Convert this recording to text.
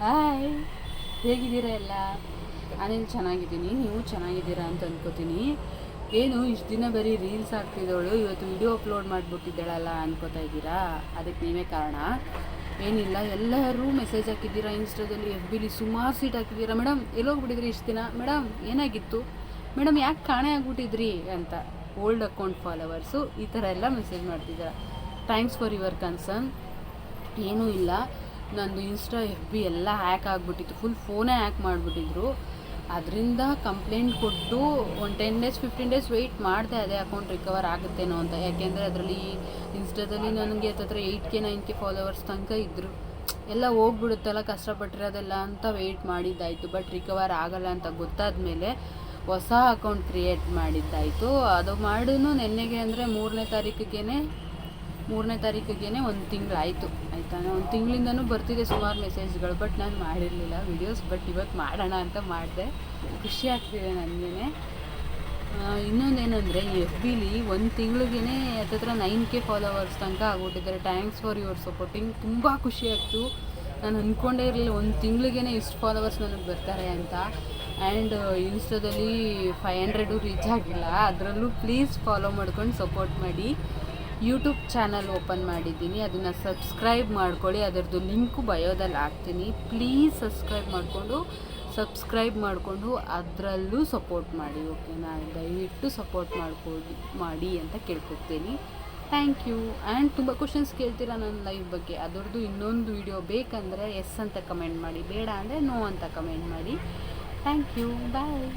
Hi ಹೇಗಿದ್ದೀರಾ ಎಲ್ಲ? ನಾನೇನು ಚೆನ್ನಾಗಿದ್ದೀನಿ, ನೀವು ಚೆನ್ನಾಗಿದ್ದೀರಾ ಅಂತ ಅನ್ಕೋತೀನಿ. ಏನು, ಇಷ್ಟು ದಿನ ಬರೀ ರೀಲ್ಸ್ ಆಗ್ತಿದ್ದವಳು ಇವತ್ತು ವಿಡಿಯೋ ಅಪ್ಲೋಡ್ ಮಾಡಿಬಿಟ್ಟಿದ್ದಾಳಲ್ಲ ಅನ್ಕೋತಾ ಇದ್ದೀರಾ? ಅದಕ್ಕೆ ನೀವೇ ಕಾರಣ. ಏನಿಲ್ಲ, ಎಲ್ಲರೂ ಮೆಸೇಜ್ ಹಾಕಿದ್ದೀರಾ ಇನ್ಸ್ಟಾದಲ್ಲಿ ಎಫ್ ಬಿಲಿ ಸುಮಾರು ಸೀಟ್ ಹಾಕಿದ್ದೀರಾ. ಮೇಡಮ್ ಎಲ್ಲೋಗ್ಬಿಟ್ಟಿದ್ರಿ ಇಷ್ಟು ದಿನ? ಮೇಡಮ್ ಏನಾಗಿತ್ತು? ಮೇಡಮ್ ಯಾಕೆ ಕಾಣೆ ಆಗ್ಬಿಟ್ಟಿದ್ರಿ ಅಂತ. ಓಲ್ಡ್ ಅಕೌಂಟ್ ಫಾಲೋವರ್ಸು ಈ ಥರ ಎಲ್ಲ ಮೆಸೇಜ್ ಮಾಡ್ತಿದ್ದಾರೆ. ಥ್ಯಾಂಕ್ಸ್ ಫಾರ್ ಯುವರ್ ಕನ್ಸರ್ನ್ ಏನೂ ಇಲ್ಲ. ನಂದು ಇನ್ಸ್ಟಾ ಎಫ್ ಬಿ ಎಲ್ಲ ಹ್ಯಾಕ್ ಆಗಿಬಿಟ್ಟಿತ್ತು. ಫುಲ್ ಫೋನೇ ಹ್ಯಾಕ್ ಮಾಡಿಬಿಟ್ಟಿದ್ರು. ಅದರಿಂದ ಕಂಪ್ಲೇಂಟ್ ಕೊಟ್ಟು ಒಂದು ten days fifteen days wait ಮಾಡಿದೆ ಅದೇ ಅಕೌಂಟ್ ರಿಕವರ್ ಆಗುತ್ತೇನೋ ಅಂತ. ಯಾಕೆಂದರೆ ಅದರಲ್ಲಿ ಇನ್ಸ್ಟಾದಲ್ಲಿ ನನಗೆ ಹತ್ತತ್ರ eight K nine K followers ತನಕ ಇದ್ದರು ಎಲ್ಲ ಹೋಗ್ಬಿಡುತ್ತಲ್ಲ, ಕಷ್ಟಪಟ್ಟಿರೋದೆಲ್ಲ ಅಂತ ವೆಯ್ಟ್ ಮಾಡಿದ್ದಾಯಿತು. ಬಟ್ ರಿಕವರ್ ಆಗಲ್ಲ ಅಂತ ಗೊತ್ತಾದ ಮೇಲೆ ಹೊಸ ಅಕೌಂಟ್ ಕ್ರಿಯೇಟ್ ಮಾಡಿದ್ದಾಯಿತು. ಅದು ಮಾಡೂ ನೆನ್ನೆಗೆ ಅಂದರೆ ಮೂರನೇ ತಾರೀಕಿಗೆ ಮೂರನೇ ತಾರೀಕಿಗೆ ಒಂದು ತಿಂಗಳು ಆಯಿತು? ಆಯಿತಾ ಒಂದು ತಿಂಗಳಿಂದನೂ ಬರ್ತಿದೆ ಸುಮಾರು ಮೆಸೇಜ್ಗಳು ಬಟ್ ನಾನು ಮಾಡಿರಲಿಲ್ಲ ವಿಡಿಯೋಸ್ ಬಟ್ ಇವತ್ತು ಮಾಡೋಣ ಅಂತ ಮಾಡಿದೆ. ಖುಷಿ ಆಗ್ತಿದೆ ನನಗೇ ಇನ್ನೊಂದೇನೆಂದರೆ ಎಫ್ ಬಿಲಿ ಒಂದು ತಿಂಗಳಿಗೇ ಹತ್ತತ್ರ ನೈನ್ ಕೆ ಫಾಲೋವರ್ಸ್ ತನಕ ಆಗ್ಬಿಟ್ಟಿದ್ದಾರೆ. ಥ್ಯಾಂಕ್ಸ್ ಫಾರ್ ಯುವರ್ ಸಪೋರ್ಟಿಂಗ್ ತುಂಬ ಖುಷಿ ಆಯಿತು ನಾನು ಅಂದ್ಕೊಂಡೇ ಇರಲಿಲ್ಲ, ಒಂದು ತಿಂಗಳಿಗೇ ಇಷ್ಟು ಫಾಲೋವರ್ಸ್ ನನಗೆ ಬರ್ತಾರೆ ಅಂತ. ಆ್ಯಂಡ್ ಇನ್ಸ್ಟಾದಲ್ಲಿ ಫೈವ್ ಹಂಡ್ರೆಡು ರೀಚ್ ಆಗಿಲ್ಲ. ಅದರಲ್ಲೂ ಪ್ಲೀಸ್ ಫಾಲೋ ಮಾಡ್ಕೊಂಡು ಸಪೋರ್ಟ್ ಮಾಡಿ. ಯೂಟ್ಯೂಬ್ ಚಾನಲ್ ಓಪನ್ ಮಾಡಿದ್ದೀನಿ. ಅದನ್ನು ಸಬ್ಸ್ಕ್ರೈಬ್ ಮಾಡ್ಕೊಳ್ಳಿ. ಅದರದ್ದು ಲಿಂಕು ಬಯೋದಲ್ಲಿ ಹಾಕ್ತೀನಿ. ಪ್ಲೀಸ್ ಸಬ್ಸ್ಕ್ರೈಬ್ ಮಾಡಿಕೊಂಡು ಸಬ್ಸ್ಕ್ರೈಬ್ ಮಾಡಿಕೊಂಡು ಅದರಲ್ಲೂ ಸಪೋರ್ಟ್ ಮಾಡಿ ಓಕೆನಾ ದಯವಿಟ್ಟು ಸಪೋರ್ಟ್ ಮಾಡ್ಕೊಳ್ಳಿ ಮಾಡಿ ಅಂತ ಕೇಳ್ಕೊತೀನಿ ಥ್ಯಾಂಕ್ ಯು. ಆ್ಯಂಡ್ ತುಂಬ ಕ್ವಶನ್ಸ್ ಕೇಳ್ತೀರಾ ನನ್ನ ಲೈಫ್ ಬಗ್ಗೆ? ಅದರದ್ದು ಇನ್ನೊಂದು ವಿಡಿಯೋ ಬೇಕಂದರೆ ಎಸ್ ಅಂತ ಕಮೆಂಟ್ ಮಾಡಿ. ಬೇಡ ಅಂದರೆ ನೋ ಅಂತ ಕಮೆಂಟ್ ಮಾಡಿ. Thank you. ಬಾಯ್.